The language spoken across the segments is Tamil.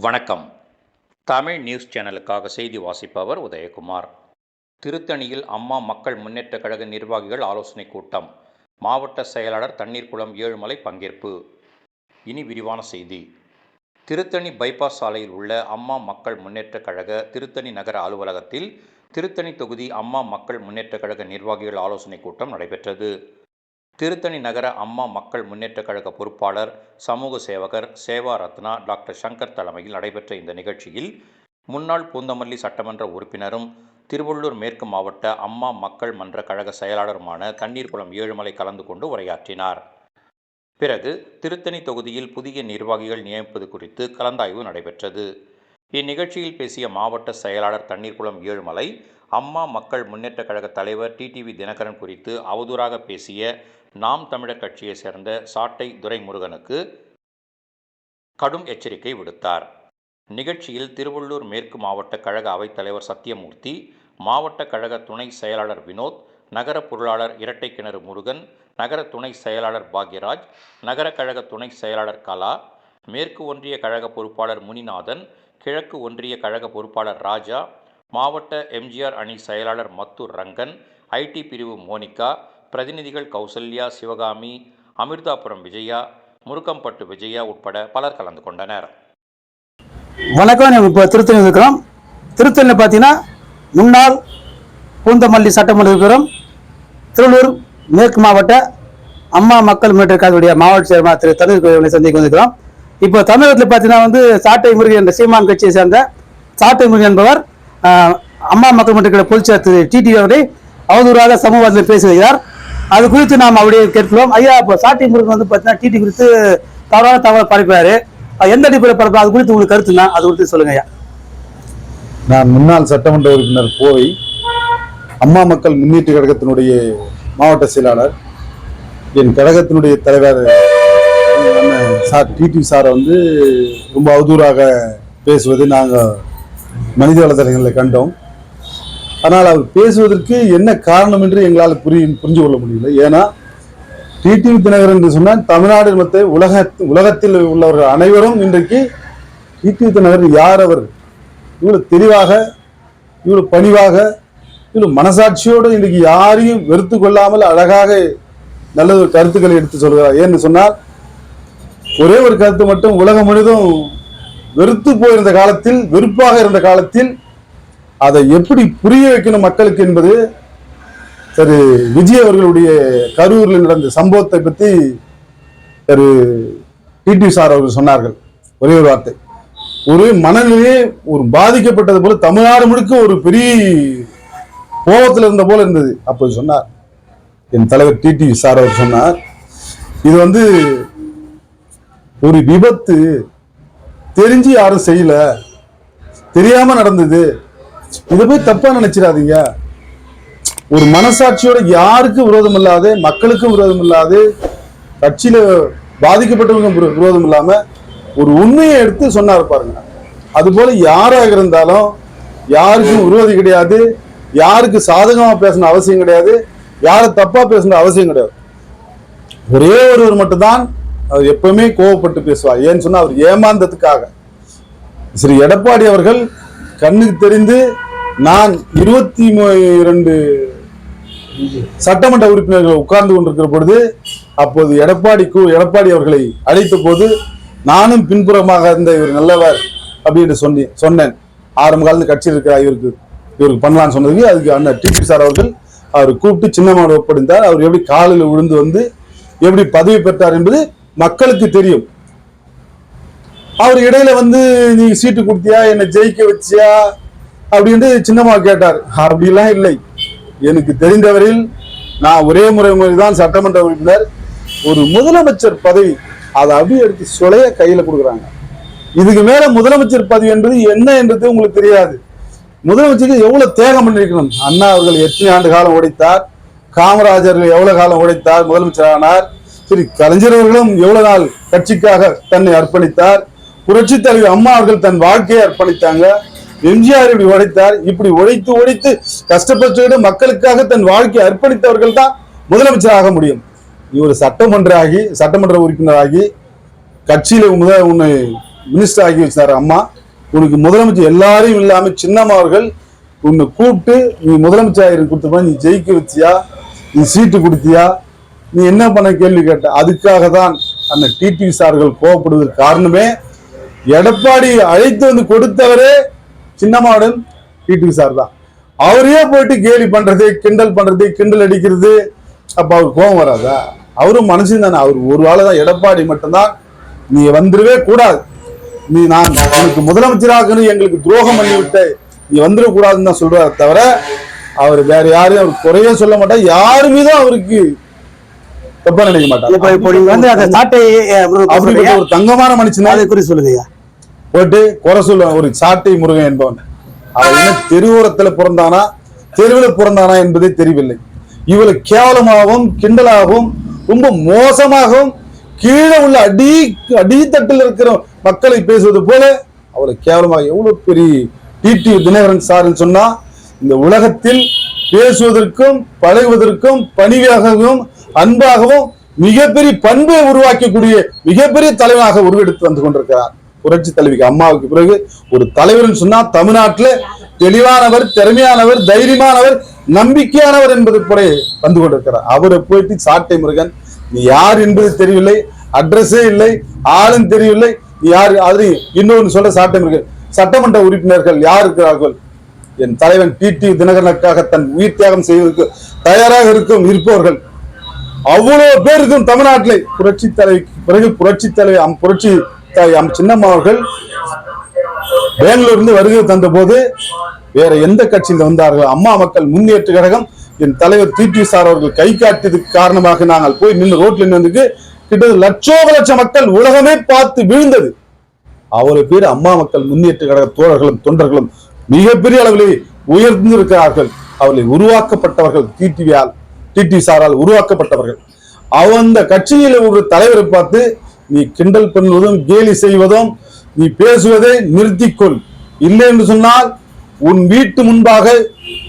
வணக்கம். தமிழ் நியூஸ் சேனலுக்காக செய்தி வாசிப்பவர் உதயகுமார். திருத்தணியில் அம்மா மக்கள் முன்னேற்ற கழக நிர்வாகிகள் ஆலோசனைக் கூட்டம். மாவட்ட செயலாளர் தண்ணீர்குளம் ஏழுமலை பங்கேற்பு. இனி விரிவான செய்தி. திருத்தணி பைபாஸ் சாலையில் உள்ள அம்மா மக்கள் முன்னேற்ற கழக திருத்தணி நகர அலுவலகத்தில் திருத்தணி தொகுதி அம்மா மக்கள் முன்னேற்ற கழக நிர்வாகிகள் ஆலோசனைக் கூட்டம் நடைபெற்றது. திருத்தணி நகர அம்மா மக்கள் முன்னேற்றக் கழக பொறுப்பாளர் சமூக சேவகர் சேவா ரத்னா டாக்டர் சங்கர் தலைமையில் நடைபெற்ற இந்த நிகழ்ச்சியில் முன்னாள் பூந்தமல்லி சட்டமன்ற உறுப்பினரும் திருவள்ளூர் மேற்கு மாவட்ட அம்மா மக்கள் மன்ற கழக செயலாளருமான தண்ணீர்குளம் ஏழுமலை கலந்து கொண்டு உரையாற்றினார். பிறகு திருத்தணி தொகுதியில் புதிய நிர்வாகிகள் நியமிப்பது குறித்து கலந்தாய்வு நடைபெற்றது. இந்நிகழ்ச்சியில் பேசிய மாவட்ட செயலாளர் தண்ணீர்குளம் ஏழுமலை அம்மா மக்கள் முன்னேற்றக் கழக தலைவர் டிடிவி தினகரன் குறித்து அவதூறாக பேசிய நாம் தமிழர் கட்சியை சேர்ந்த சாட்டை துரைமுருகனுக்கு கடும் எச்சரிக்கை விடுத்தார். நிகழ்ச்சியில் திருவள்ளூர் மேற்கு மாவட்ட கழக அவைத்தலைவர் சத்தியமூர்த்தி மாவட்ட கழக துணை செயலாளர் வினோத் நகர பொருளாளர் இரட்டை கிணறு முருகன் நகர துணை செயலாளர் பாக்யராஜ் நகர கழக துணை செயலாளர் கலா மேற்கு ஒன்றிய கழக பொறுப்பாளர் முனிநாதன் கிழக்கு ஒன்றிய கழக பொறுப்பாளர் ராஜா மாவட்ட எம்ஜிஆர் அணி செயலாளர் மத்தூர் ரங்கன் ஐடி பிரிவு மோனிகா பிரதிநிதிகள் கௌசல்யா சிவகாமி அமிர்தாபுரம் விஜயா முருக்கம்பட்டு விஜயா உட்பட பலர் கலந்து கொண்டனர். வணக்கம் நம்ம இப்போ திருத்தணி இருக்கிறோம். திருத்தணியில் பார்த்தீங்கன்னா முன்னாள் பூந்தமல்லி சட்டமன்ற இருக்கிறோம் திருவள்ளூர் மேற்கு மாவட்ட அம்மா மக்கள் முன்னேற்ற மாவட்ட சேர்மா திரு தமிழ் கோயிலை சந்திக்க வந்திருக்கிறோம். இப்போ தமிழகத்தில் பார்த்தீங்கன்னா வந்து சாட்டை முருகன் என்ற சீமான் கட்சியை சேர்ந்த சாட்டை முருகன் என்பவர் அம்மா மக்கள் முன்னேற்ற பொதுச்செயலர் திரு டிடி அவரை அவதூறாக சமூகத்தில் பேசுகிறார் அது குறித்து நாம் அப்படியே கேட்கிறோம். ஐயா இப்போ சாட்டி முருகன் வந்து பார்த்தீங்கன்னா டிடி குறித்து தவறான தகவல் பரப்புறாரு. எந்த அடிப்படையில் பரப்பு? அது குறித்து உங்களுக்கு கருத்துனா அது குறித்து சொல்லுங்க ஐயா. நான் முன்னாள் சட்டமன்ற உறுப்பினர் கோவை அம்மா மக்கள் முன்னேற்ற கழகத்தினுடைய மாவட்ட செயலாளர் என் கழகத்தினுடைய தலைவர் சார் டிடி சாரை வந்து ரொம்ப அவதூறாக பேசுவதை நாங்கள் மனித வலைதளங்களில் கண்டோம். ஆனால் அவர் பேசுவதற்கு என்ன காரணம் என்று எங்களால் புரிய புரிஞ்சு கொள்ள முடியல ஏன்னா டிடிவி தினகரன் என்று சொன்னால் தமிழ்நாடு மற்ற உலக உலகத்தில் உள்ளவர்கள் அனைவரும் இன்றைக்கு டிடிவி தினகரன் யார் அவர்? இவ்வளோ தெளிவாக இவ்வளோ பணிவாக இவ்வளோ மனசாட்சியோடு இன்றைக்கு யாரையும் வெறுத்து கொள்ளாமல் அழகாக நல்ல ஒரு கருத்துக்களை எடுத்து சொல்கிறார். ஏன்னு சொன்னால் ஒரே ஒரு கருத்து மட்டும் உலகம் முழுதும் வெறுத்து போயிருந்த காலத்தில் வெறுப்பாக இருந்த காலத்தில் அதை எப்படி புரிய வைக்கணும் மக்களுக்கு என்பது திரு விஜய் அவர்களுடைய கரூரில் நடந்த சம்பவத்தை பற்றி திரு டிடி சார் அவர்கள் சொன்னார்கள். ஒரே ஒரு வார்த்தை. ஒரு மனநிலையே ஒரு பாதிக்கப்பட்டது போல தமிழ்நாடு முழுக்க ஒரு பெரிய கோபத்தில் இருந்த போல இருந்தது. அப்போ சொன்னார். என் தலைவர் டிடி சார் அவர் சொன்னார். இது வந்து ஒரு விபத்து தெரிஞ்சு யாரும் செய்யல. தெரியாம நடந்தது. இதை போய் தப்பா நினைச்சிடாதீங்க. ஒரு மனசாட்சியோட யாருக்கும் விரோதம் இல்லாத மக்களுக்கும் விரோதம் இல்லாது கட்சியில பாதிக்கப்பட்டவங்க விரோதம் இல்லாம ஒரு உண்மையை எடுத்து சொன்னார் பாருங்க. அது போல யாராக இருந்தாலும் யாருக்கும் விரோதி கிடையாது. யாருக்கு சாதகமா பேசணும் அவசியம் கிடையாது. யாரை தப்பா பேசணும் அவசியம் கிடையாது. ஒரே ஒருவர் மட்டும்தான் அவர் எப்பவுமே கோவப்பட்டு பேசுவார். ஏன்னு சொன்னா அவர் ஏமாந்ததுக்காக. ஸ்ரீ எடப்பாடி அவர்கள் கண்ணுக்கு தெரிந்து நான் இருபத்தி இரண்டு சட்டமன்ற உறுப்பினர்கள் உட்கார்ந்து கொண்டிருக்கிற பொழுது அப்போது எடப்பாடி எடப்பாடி அவர்களை அழைத்த போது நானும் பின்புறமாக இருந்த இவர் நல்லவர் அப்படின்னு சொன்னி சொன்னேன். ஆரம்ப காலத்து கட்சியில் இருக்கிற இவருக்கு இவருக்கு பண்ணலாம்னு சொன்னதுக்கு அதுக்கு அண்ணன் டிபி சார் அவர்கள் அவர் கூப்பிட்டு சின்னமாக ஒப்படைந்தார். அவர் எப்படி காலில் விழுந்து வந்து எப்படி பதவி பெற்றார் என்பது மக்களுக்கு தெரியும். அவர் இடையில வந்து நீ சீட்டு கொடுத்தியா? என்னை ஜெயிக்க வச்சியா? அப்படின்ட்டு சின்னம்மா கேட்டார். அப்படிலாம் இல்லை. எனக்கு தெரிந்தவரில் நான் ஒரே முறை முறை தான் சட்டமன்ற உறுப்பினர். ஒரு முதலமைச்சர் பதவி அதை அப்படியே எடுத்து சொலைய கையில கொடுக்குறாங்க. இதுக்கு மேல முதலமைச்சர் பதவி என்பது என்ன என்றது உங்களுக்கு தெரியாது. முதலமைச்சருக்கு எவ்வளவு தேகம் பண்ணிருக்கணும்? அண்ணா அவர்கள் எத்தனை ஆண்டு காலம் உடைத்தார்? காமராஜர் எவ்வளவு காலம் உடைத்தார்? முதலமைச்சர் ஆனார். சரி கலைஞர் அவர்களும் எவ்வளவு நாள் கட்சிக்காக தன்னை அர்ப்பணித்தார்? புரட்சி தலைவர் அம்மா அவர்கள் தன் வாழ்க்கையை அர்ப்பணித்தாங்க. எம்ஜிஆர் இப்படி உழைத்தார் இப்படி உழைத்து உழைத்து கஷ்டப்பட்டு மக்களுக்காக தன் வாழ்க்கையை அர்ப்பணித்தவர்கள் தான் முதலமைச்சராக முடியும். இவர் சட்டமன்ற ஆகி சட்டமன்ற உறுப்பினராகி கட்சியில முத உன்னை மினிஸ்டர் ஆகி வச்சார் அம்மா. உனக்கு முதலமைச்சர் எல்லாரையும் இல்லாம சின்னம்மா அவர்கள் உன்னை கூப்பிட்டு நீ முதலமைச்சர் கொடுத்தப்ப நீ ஜெயிக்க வச்சியா? நீ சீட்டு கொடுத்தியா? நீ என்ன பண்ண கேள்வி கேட்ட? அதுக்காக தான் அந்த டிடிவி சார்கள் கோவப்படுவதற்கு காரணமே எடப்பாடி அழைத்து வந்து கொடுத்தவரே சின்னம்மாவுடன் டிடிவி சார் தான் அவரையே போயிட்டு கேலி பண்றது கிண்டல் பண்றது கிண்டல் அடிக்கிறது. அப்ப அவர் கோபம் வராதா? அவரும் மனுஷன் தானே அவர் ஒரு ஆளு தான் எடப்பாடி மட்டும்தான். நீ வந்துடவே கூடாது. நீ நான் உனக்கு முதலமைச்சராகணும் எங்களுக்கு துரோகம் பண்ணி விட்ட நீ வந்துடக்கூடாதுன்னு தான் சொல்றாரு தவிர அவர் வேற யாரையும் அவர் குறைய சொல்ல மாட்டார். யாரு மீதும் அவருக்கு தப்பா நினைக்க சொல்றீங்க. ஒரு தங்கமான மனுஷனா அதை குறித்து சொல்லுங்கய்யா போயிட்டு குறை சொல்லுவான் ஒரு சாட்டை முருகன் என்பவன். அவன் என்ன தெருவோரத்துல பிறந்தானா தெருவில் பிறந்தானா என்பதே தெரியவில்லை. இவளை கேவலமாகவும் கிண்டலாகவும் ரொம்ப மோசமாகவும் கீழே உள்ள அடி அடித்தட்டில் இருக்கிற மக்களை பேசுவது போல அவளை கேவலமாக எவ்வளவு பெரிய டிடி தினகரன் சார்னு சொன்னா இந்த உலகத்தில் பேசுவதற்கும் பழகுவதற்கும் பணிவாகவும் அன்பாகவும் மிகப்பெரிய பண்பை உருவாக்கக்கூடிய மிகப்பெரிய தலைவனாக உருவெடுத்து வந்து கொண்டிருக்கிறார். புரட்சி தலைவிக்கு அம்மாவுக்கு பிறகு ஒரு தலைவர்னு சொன்னா தமிழ்நாட்டில் தெளிவானவர் திறமையானவர் தைரியமானவர் நம்பிக்கையானவர் என்பது போல வந்து கொண்டிருக்கிறார். அவரை போயிட்டு சாட்டை முருகன் நீ யார் என்பது தெரியவில்லை அட்ரஸே இல்லை ஆளும் தெரியவில்லை நீ யார் அது இன்னொன்னு சொல்ல சாட்டை முருகன் சட்டமன்ற உறுப்பினர்கள் யார் இருக்கிறார்கள்? என் தலைவன் டிடி தினகரனுக்காக தன் உயிர் தியாகம் செய்வதற்கு தயாராக இருக்கும் இருப்பவர்கள். அவ்வளவு பேர் இருக்கும் தமிழ்நாட்டிலே. புரட்சி தலைவிக்கு பிறகு புரட்சி தலைவி அம் புரட்சி சின்னம்மா அவர்கள் பெங்களூர் வருகை தந்த போது வேற எந்த கட்சியில் வந்தார்கள் அம்மா மக்கள் முன்னேற்ற கழகம் என் தலைவர் டி சார் அவர்கள் கை காட்டியதுக்கு காரணமாக நாங்கள் போய் நின்று ரோட்ல நின்றுக்கு கிட்டத்தட்ட லட்சோப லட்சம் மக்கள் உலகமே பார்த்து வீழ்ந்தது. அவரை பேர் அம்மா மக்கள் முன்னேற்ற கழக தோழர்களும் தொண்டர்களும் மிகப்பெரிய அளவிலே உயர்ந்திருக்கிறார்கள். அவர்களை உருவாக்கப்பட்டவர்கள் டிடிவியால் டிடி சாரால் உருவாக்கப்பட்டவர்கள். அந்த கட்சியில் ஒரு தலைவரை பார்த்து நீ கிண்டல் பண்ணுவதும் கேலி செய்வதும் நீ பேசுவதை நிறுத்திக்கொள். இல்லை என்று சொன்னால் உன் வீட்டு முன்பாக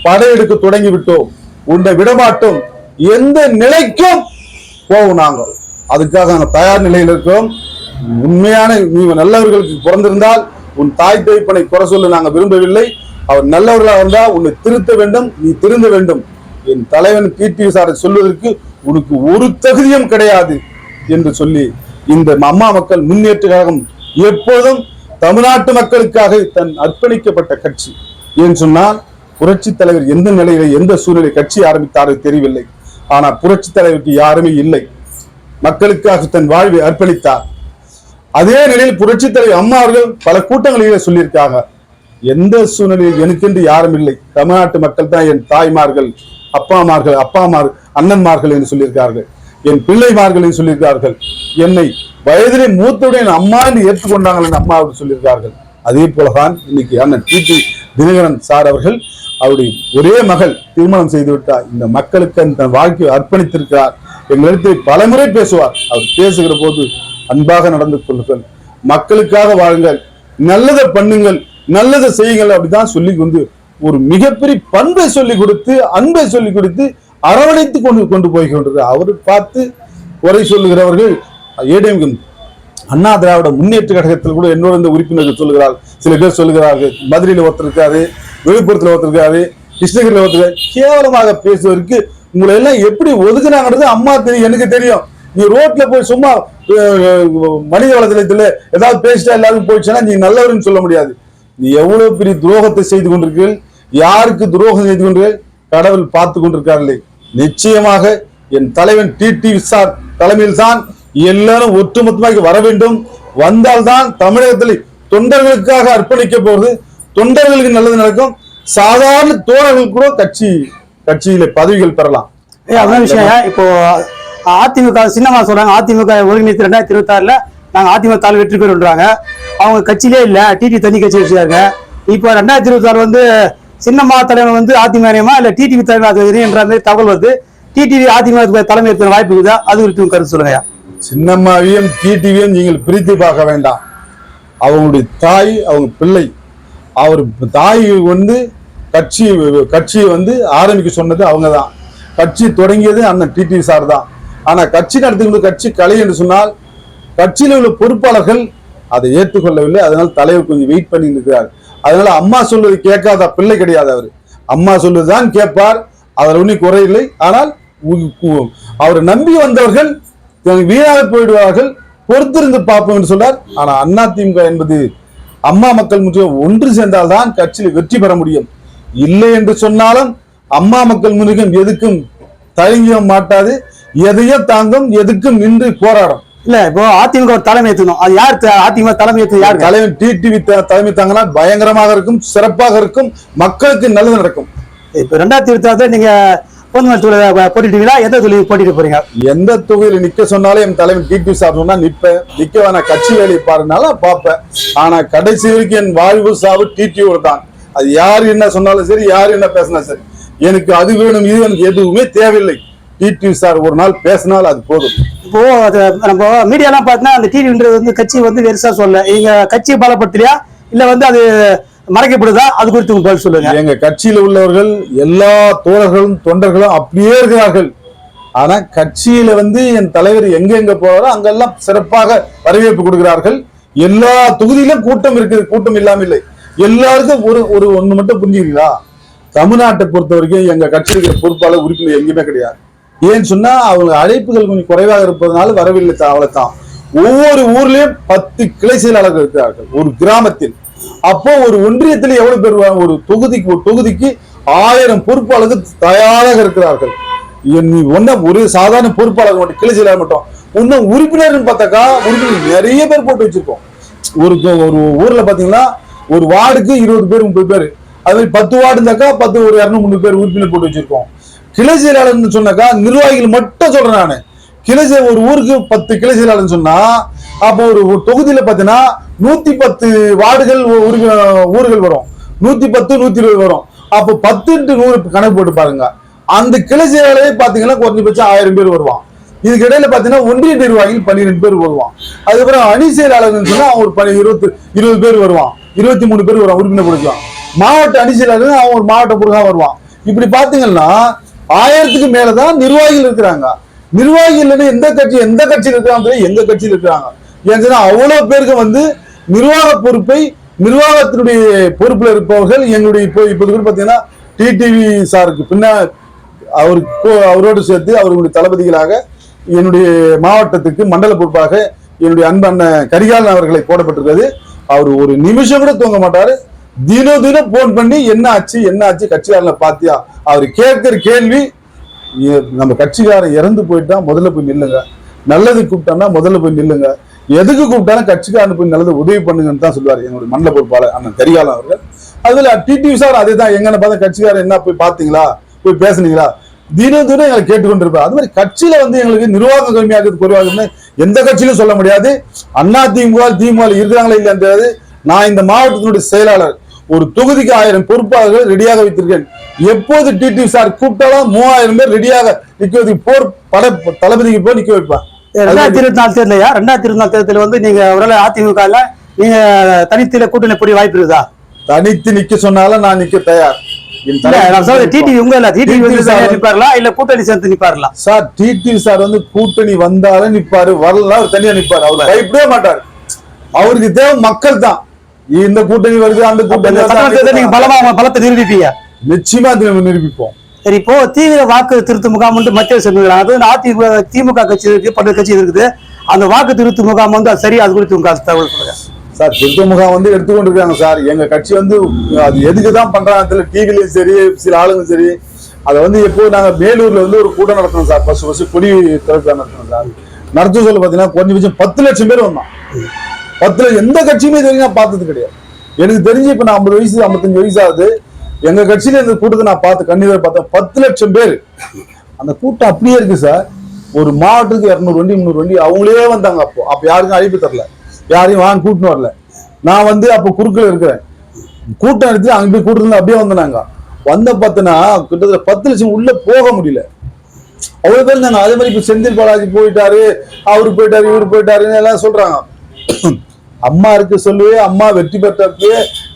படையெடுக்க தொடங்கி விட்டோம் உன்னை விடமாட்டோம். எந்த நிலைக்கும் போவோம் நாங்கள். அதுக்காக நாங்கள் தயார் நிலையில் இருக்கிறோம். உண்மையான நீ நல்லவர்களுக்கு பிறந்திருந்தால் உன் தாய் தகப்பனை குறை சொல்ல நாங்கள் விரும்பவில்லை. அவர் நல்லவர்களாக இருந்தால் உன்னை திருத்த வேண்டும் நீ திருந்த வேண்டும். என் தலைவன் கீர்த்தி சாரை சொல்வதற்கு உனக்கு ஒரு தகுதியும் கிடையாது என்று சொல்லி இந்த அம்மா மக்கள் முன்னேற்ற கழகம் எப்போதும் தமிழ்நாட்டு மக்களுக்காக தன் அர்ப்பணிக்கப்பட்ட கட்சி. ஏன் சொன்னால் புரட்சி தலைவர் எந்த நிலையில எந்த சூழ்நிலை கட்சி ஆரம்பித்தாரோ தெரியவில்லை. ஆனால் புரட்சி தலைவருக்கு யாருமே இல்லை. மக்களுக்காக தன் வாழ்வை அர்ப்பணித்தார். அதே நிலையில் புரட்சி தலைவர் அம்மா அவர்கள் பல கூட்டங்களிலே சொல்லியிருக்காங்க. எந்த சூழ்நிலையில் எனக்கென்று யாரும் இல்லை. தமிழ்நாட்டு மக்கள் தான் என் தாய்மார்கள் அப்பாமார்கள் அப்பாமார் அண்ணன்மார்கள் என்று சொல்லியிருக்கார்கள். என் பிள்ளைமார்கள் என்று சொல்லியிருக்கார்கள். என்னை வயதிலே மூத்தவுடன் என் அம்மா என்று ஏற்றுக்கொண்டாங்கள் என் அம்மா அவர்கள் சொல்லியிருக்கார்கள். அதே போலதான் இன்னைக்கு அண்ணன் டிடி தினகரன் சார் அவர்கள் அவருடைய ஒரே மகள் திருமணம் செய்துவிட்டார். இந்த மக்களுக்கு அந்த வாழ்க்கையை அர்ப்பணித்திருக்கிறார். எங்களிடத்தில் பலமுறை பேசுவார். அவர் பேசுகிற போது அன்பாக நடந்து கொள்ளுங்கள். மக்களுக்காக வாழுங்கள். நல்லதை பண்ணுங்கள். நல்லதை செய்யுங்கள் அப்படிதான் சொல்லி வந்து ஒரு மிகப்பெரிய பண்பை சொல்லி கொடுத்து அன்பை சொல்லி கொடுத்து அரவணைத்து கொண்டு கொண்டு போய்கின்றது அவர் பார்த்து குறை சொல்லுகிறவர்கள் ஏடிஎம் அண்ணா திராவிட முன்னேற்ற கழகத்தில் கூட என்னோட இந்த உறுப்பினர்கள் சொல்லுகிறார் சில பேர் சொல்லுகிறார்கள் மதுரையில் ஒருத்தர் இருக்காரு விழுப்புரத்தில் ஒருத்தர் இருக்காரு கிருஷ்ணகிரியில் ஒருத்தர் கேவலமாக பேசுவதற்கு உங்களை எல்லாம் எப்படி ஒதுக்குனாங்கிறது அம்மா தெரியும் எனக்கு தெரியும். நீ ரோட்ல போய் சும்மா மனித வளத்திலத்தில் ஏதாவது பேசிட்டா எல்லாரும் போயிடுச்சுன்னா நீ நல்லவர்னு சொல்ல முடியாது. நீ எவ்வளவு பெரிய துரோகத்தை செய்து கொண்டிருக்கீர்கள் யாருக்கு துரோகம் செய்து கொண்டு கடவுள் பார்த்து கொண்டிருக்கார்களே நிச்சயமாக என் தலைவன் டிடி சார் தலைமையில் தான் எல்லாரும் ஒட்டுமொத்தமாக வர வேண்டும். வந்தால்தான் தமிழகத்தில் தொண்டர்களுக்காக அர்ப்பணிக்க போறது தொண்டர்களுக்கு நல்லது நடக்கும். சாதாரண தோழர்கள் கூட கட்சி கட்சியில பதவிகள் பெறலாம். அதான் விஷயம். இப்போ அதிமுக சின்னமா சொல்றாங்க. அதிமுக ஒருங்கிணைத்து ரெண்டாயிரத்தி இருபத்தி ஆறுல நாங்க அதிமுக தால் வெற்றி பெறுன்றாங்க அவங்க கட்சியிலே இல்ல. டிடி தனி கட்சி வச்சிருக்காங்க இப்போ ரெண்டாயிரத்தி இருபத்தி ஆறு வந்து சின்னம்மா தலைவர் வந்து அதிமுகமா இல்ல டிடிவி தலைவர் என்ற மாதிரி தகவல் வந்து டிடிவி அதிமுக தலைமை ஏற்க வாய்ப்பு இருக்குதா? அது குறித்து கருத்து சொல்லுங்க சின்னம்மாவையும் டிடிவியும் நீங்கள் பிரித்து பார்க்க வேண்டாம். அவங்களுடைய தாய் அவங்க பிள்ளை அவர் தாய் வந்து கட்சி கட்சியை வந்து ஆரம்பிக்க சொன்னது அவங்க தான். கட்சி தொடங்கியது அண்ணன் டிடிவி சார் தான். ஆனால் கட்சி நடத்துகிற கட்சி கலை என்று சொன்னால் கட்சியில் உள்ள பொறுப்பாளர்கள் அதை ஏற்றுக்கொள்ளவில்லை. அதனால் தலைவர் கொஞ்சம் வெயிட் பண்ணி இருக்கிறார். அதனால அம்மா சொல்வது கேட்காத பிள்ளை கிடையாது அவர். அம்மா சொல்வதுதான் கேட்பார் அதில் ஒன்றும் குறையில்லை ஆனால் உ- அவரை நம்பி வந்தவர்கள் வீணாக போயிடுவார்கள் பொறுத்திருந்து பார்ப்போம் என்று சொன்னார். ஆனால் அண்ணா திமுக என்பது அம்மா மக்கள் முற்றிலும் ஒன்று சேர்ந்தால்தான் கட்சியில் வெற்றி பெற முடியும். இல்லை என்று சொன்னாலும் அம்மா மக்கள் முன்னிலும் எதுக்கும் தயங்க மாட்டாது. எதையும் தாங்கும் எதுக்கும் நின்று போராடும். இல்ல இப்போ அதிமுக ஒரு தலைமை ஏத்தணும் அது யார் அதிமுக தலைமை ஏத்து யார் தலைவர் டிடிவி தலைமை தாங்கினா பயங்கரமாக இருக்கும் சிறப்பாக இருக்கும் மக்களுக்கு நல்லது நடக்கும். இப்ப ரெண்டாயிரத்தி இருபத்தி ஆறுல நீங்க போட்டிட்டீங்களா எந்த தொழில் போட்டிட்டு போறீங்க? எந்த தொகுதியில் நிக்க சொன்னாலும் என் தலைவர் டிடிவி சார் சொன்னா நிப்பேன். நிக்க வேணாம் கட்சி வேலையை பாருனாலும் பார்ப்பேன். ஆனா கடைசி வரைக்கும் என் வாழ்வு சாவு டிடிவியோட தான். அது யார் என்ன சொன்னாலும் சரி யார் என்ன பேசினாலும் சரி எனக்கு அது வேணும் இது எனக்கு எதுவுமே தேவையில்லை. டிடிவி சார் ஒரு நாள் பேசினால் அது போதும். இப்போ அது நம்ம மீடியாலாம் பார்த்தீங்கன்னா அந்த டிவின்றது வந்து கட்சி வந்து வெறுசா சொல்ல நீங்க கட்சியை பலப்படுத்தலையா இல்ல வந்து அது மறைக்கப்படுதா? அது குறித்து உங்க பதில் சொல்லுங்க. எங்க கட்சியில உள்ளவர்கள் எல்லா தோழர்களும் தொண்டர்களும் அப்படியே இருக்கிறார்கள். ஆனா கட்சியில வந்து என் தலைவர் எங்க எங்க போறாரோ அங்கெல்லாம் சிறப்பாக வரவேற்பு கொடுக்கிறார்கள். எல்லா தொகுதியிலும் கூட்டம் இருக்குது கூட்டம் இல்லாம இல்லை எல்லாருக்கும் ஒரு ஒரு ஒண்ணு மட்டும் புரிஞ்சுக்கிறீங்களா? தமிழ்நாட்டை பொறுத்த வரைக்கும் எங்க கட்சியில் இருக்கிற பொறுப்பாளர் உறுப்பினர் எங்கேயுமே கிடையாது. ஏன்னு சொன்னா அவங்க அழைப்புகள் கொஞ்சம் குறைவாக இருப்பதனால வரவில்லை அவ்வளவுதான். ஒவ்வொரு ஊர்லயும் பத்து கிளை செயலாளர்கள் இருக்கிறார்கள் ஒரு கிராமத்தில். அப்போ ஒரு ஒன்றியத்தில் எவ்வளவு பேர் ஒரு தொகுதிக்கு ஒரு தொகுதிக்கு ஆயிரம் பொறுப்பாளர்கள் தயாராக இருக்கிறார்கள். நீ ஒன்னும் ஒரு சாதாரண பொறுப்பாளர் மட்டும் கிளை செயலாளர் மட்டும். இன்னும் உறுப்பினர்னு பார்த்தாக்கா உறுப்பினர் நிறைய பேர் போட்டு வச்சிருக்கோம். ஒரு ஒரு ஊர்ல பாத்தீங்கன்னா ஒரு வார்டுக்கு இருபது பேர் முப்பது பேர். அது மாதிரி பத்து வார்டு இருந்தாக்கா பத்து ஒரு இரநூறு முந்நூறு பேர் உறுப்பினர் போட்டு வச்சிருக்கோம். கிளை செயலாளர்னு சொன்னாக்கா நிர்வாகிகள் மட்டும் சொல்றேன் நான். கிளை ஒரு ஊருக்கு பத்து கிளை செயலாளர்னு சொன்னா அப்போ ஒரு ஒரு தொகுதியில பாத்தீங்கன்னா நூத்தி பத்து வார்டுகள் ஊர்கள் வரும். நூத்தி பத்து நூத்தி இருபது வரும். அப்போ பத்து இன்ட்டு நூறு கணக்கு போட்டு பாருங்க. அந்த கிளை செயலாளரே பாத்தீங்கன்னா குறைஞ்சபட்சம் ஆயிரம் பேர் வருவான். இதுக்கு இடையில பாத்தீங்கன்னா ஒன்றிய நிர்வாகிகள் பன்னிரெண்டு பேர் வருவான். அதுக்கப்புறம் அணி செயலாளர்னு சொன்னா அவன் ஒரு பனி- இருபத்து இருபது பேர் வருவான். இருபத்தி மூணு பேர் வருவான் உறுப்பினர் கொடுக்கலாம் மாவட்ட அணி செயலாளர் அவன் ஒரு மாவட்ட பொருளாக வருவான். இப்படி பாத்தீங்கன்னா ஆயிரத்துக்கு மேலதான் நிர்வாகிகள் இருக்கிறாங்க. நிர்வாகிகள் எந்த கட்சி எந்த கட்சியில் இருக்கிறாங்க எந்த கட்சியில் இருக்கிறாங்க. ஏன்னு அவ்வளவு பேருக்கு வந்து நிர்வாக பொறுப்பை நிர்வாகத்தினுடைய பொறுப்பில் இருப்பவர்கள் எங்களுடைய இப்போ இப்போது கூட பார்த்தீங்கன்னா டிடிவி சாருக்கு பின்ன அவருக்கு அவரோடு சேர்த்து அவர்களுடைய தளபதிகளாக என்னுடைய மாவட்டத்துக்கு மண்டல பொறுப்பாக என்னுடைய அன்பு அண்ணன் கரிகாலன் அவர்களை போடப்பட்டிருக்கிறது. அவர் ஒரு நிமிஷம் கூட தூங்க மாட்டாரு. தினம் தினம் போன் பண்ணி என்ன ஆச்சு என்ன ஆச்சு கட்சிக்காரனை பாத்தியா? அவர் கேட்கிற கேள்வி நம்ம கட்சிக்காரன் இறந்து போயிட்டா முதல்ல போய் நில்லுங்க. நல்லது கூப்பிட்டோம்னா முதல்ல போய் நில்லுங்க. எதுக்கு கூப்பிட்டாலும் கட்சிக்காரன் போய் நல்லது உதவி பண்ணுங்கன்னு தான் சொல்லுவார் எங்களுடைய மண்டல பொறுப்பாளர் அண்ணன் கரிகாலன் அவர்கள். அதுல டிடிவி சார் அதே தான் எங்கன்னு பார்த்தா கட்சிக்காரன் என்ன போய் பாத்தீங்களா? போய் பேசுனீங்களா? தினம் தினம் எங்களை கேட்டுக்கொண்டிருப்பார். அது மாதிரி கட்சியில வந்து எங்களுக்கு நிர்வாகம் கம்மியாகிறது குறைவாகுதுன்னு எந்த கட்சியிலும் சொல்ல முடியாது. அண்ணா திமுக திமுக இருக்கிறாங்களா இல்லையா தெரியாது. நான் இந்த மாவட்டத்தினுடைய செயலாளர். ஒரு தொகுதிக்கு ஆயிரம் பொறுப்பாளர்கள் ரெடியாக வைத்திருக்கேன். எப்போது டிடிவி சார் கூப்பிட்டாலும் மூவாயிரம் பேர் ரெடியாக நிக்க போர் பட தளபதிக்கு போய் நிக்க வைப்பேன் ரெண்டாயிரத்தி இருபத்தி நாலு தேர்தலையா? ரெண்டாயிரத்தி இருபத்தி நாலு தேர்தலில் வந்து நீங்க ஒருவேளை அதிமுக நீங்க தனித்தில கூட்டணி புரிய வாய்ப்பு இருக்குதா? தனித்து நிக்க சொன்னாலும் நான் நிக்க தயார். டிடிவி உங்க இல்ல டிடிவி வந்து இல்ல கூட்டணி சேர்ந்து நிப்பார்களா? சார் டிடிவி சார் வந்து கூட்டணி வந்தாலும் நிப்பாரு வரலாம் தனியா நிப்பாரு. அவர் பயப்படவே மாட்டாரு. அவருக்கு தேவை மக்கள் தான். இந்த கூட்டணி வருது அந்த கூட்டணி நீங்க. பலமா பலத்தை நிரூபிப்பீங்க? நிச்சயமா நிரூபிப்போம். சரி இப்போ தீவிர வாக்கு திருத்த முகாம் வந்து மத்திய சொல்லுகிறாங்க அது வந்து அதிமுக திமுக கட்சி இருக்கு பல்வேறு கட்சி இருக்குது. அந்த வாக்கு திருத்த முகாம் வந்து அது சரி அது குறித்து உங்க தகவல் சொல்லுங்க. சார் திருத்த முகாம் வந்து எடுத்துக்கொண்டு இருக்காங்க சார். எங்க கட்சி வந்து அது எதுக்கு தான் பண்றாங்க டிவிலையும் சரி சில ஆளுங்க சரி. அதை வந்து எப்போ நாங்க மேலூர்ல வந்து ஒரு கூட்டம் நடத்தணும் சார். ஃபர்ஸ்ட் ஃபர்ஸ்ட் கொடி திறக்க நடத்தணும் சார். நடத்த சொல்ல பாத்தீங்கன்னா குறைஞ்சபட்சம் பத்து லட்சம் பேர் வந்தான் பத்துல எந்த கட்சியுமே இது பார்த்தது கிடையாது. எனக்கு தெரிஞ்சு இப்ப நான் ஐம்பது வயசு ஐம்பத்தஞ்சு வயசு ஆகுது. எங்க கட்சியில இந்த கூட்டத்தை நான் பார்த்து கண்ணீரை பார்த்தேன். பத்து லட்சம் பேர். அந்த கூட்டம் அப்படியே இருக்கு சார். ஒரு மாவட்டத்துக்கு இரநூறு வண்டி முந்நூறு வண்டி அவங்களே வந்தாங்க அப்போ. அப்ப யாருக்கும் அழைப்பு தரல. யாரையும் வாங்க கூட்டின்னு வரல. நான் வந்து அப்போ குறுக்கில் இருக்கிறேன். கூட்டம் எடுத்து அங்க போய் கூட்டத்துல அப்படியே வந்தாங்க வந்த பார்த்தனா கிட்டத்தட்ட பத்து லட்சம் உள்ள போக முடியல. அவ்வளவு பேர் இருந்தாங்க. அதே மாதிரி இப்ப செந்தில் பாலாஜி போயிட்டாரு அவரு போயிட்டாரு இவரு போயிட்டாருன்னு எல்லாம் சொல்றாங்க. அம்மா இருக்கு சொல்லுவே அம்மா வெற்றி பெற்றப்பே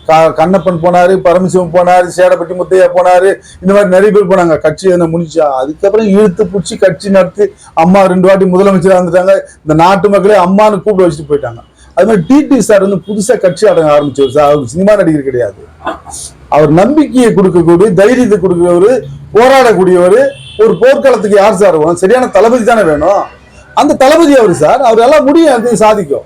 க- கண்ணப்பன் போனாரு பரமசிவம் போனாரு சேடப்பட்டி முத்தையா போனாரு இந்த மாதிரி நிறைய பேர் போனாங்க. கட்சி என்ன முடிச்சா அதுக்கப்புறம் இழுத்து பிடிச்சி கட்சி நடத்தி அம்மா ரெண்டு வாட்டி முதலமைச்சரா இருந்துட்டாங்க. இந்த நாட்டு மக்களே அம்மான்னு கூப்பிட வச்சுட்டு போயிட்டாங்க. அது மாதிரி டிடி சார் வந்து புதுசா கட்சி அடங்க ஆரம்பிச்சவர் சார். அவர் சினிமா நடிகர் கிடையாது. அவர் நம்பிக்கையை கொடுக்கக்கூடிய தைரியத்தை கொடுக்கிறவர் போராடக்கூடியவர் ஒரு போர்க்களத்துக்கு யார் சார் சரியான தளபதி தானே வேணும்? அந்த தளபதி அவர் சார். அவர் எல்லாம் முடியும் அது சாதிக்கும்.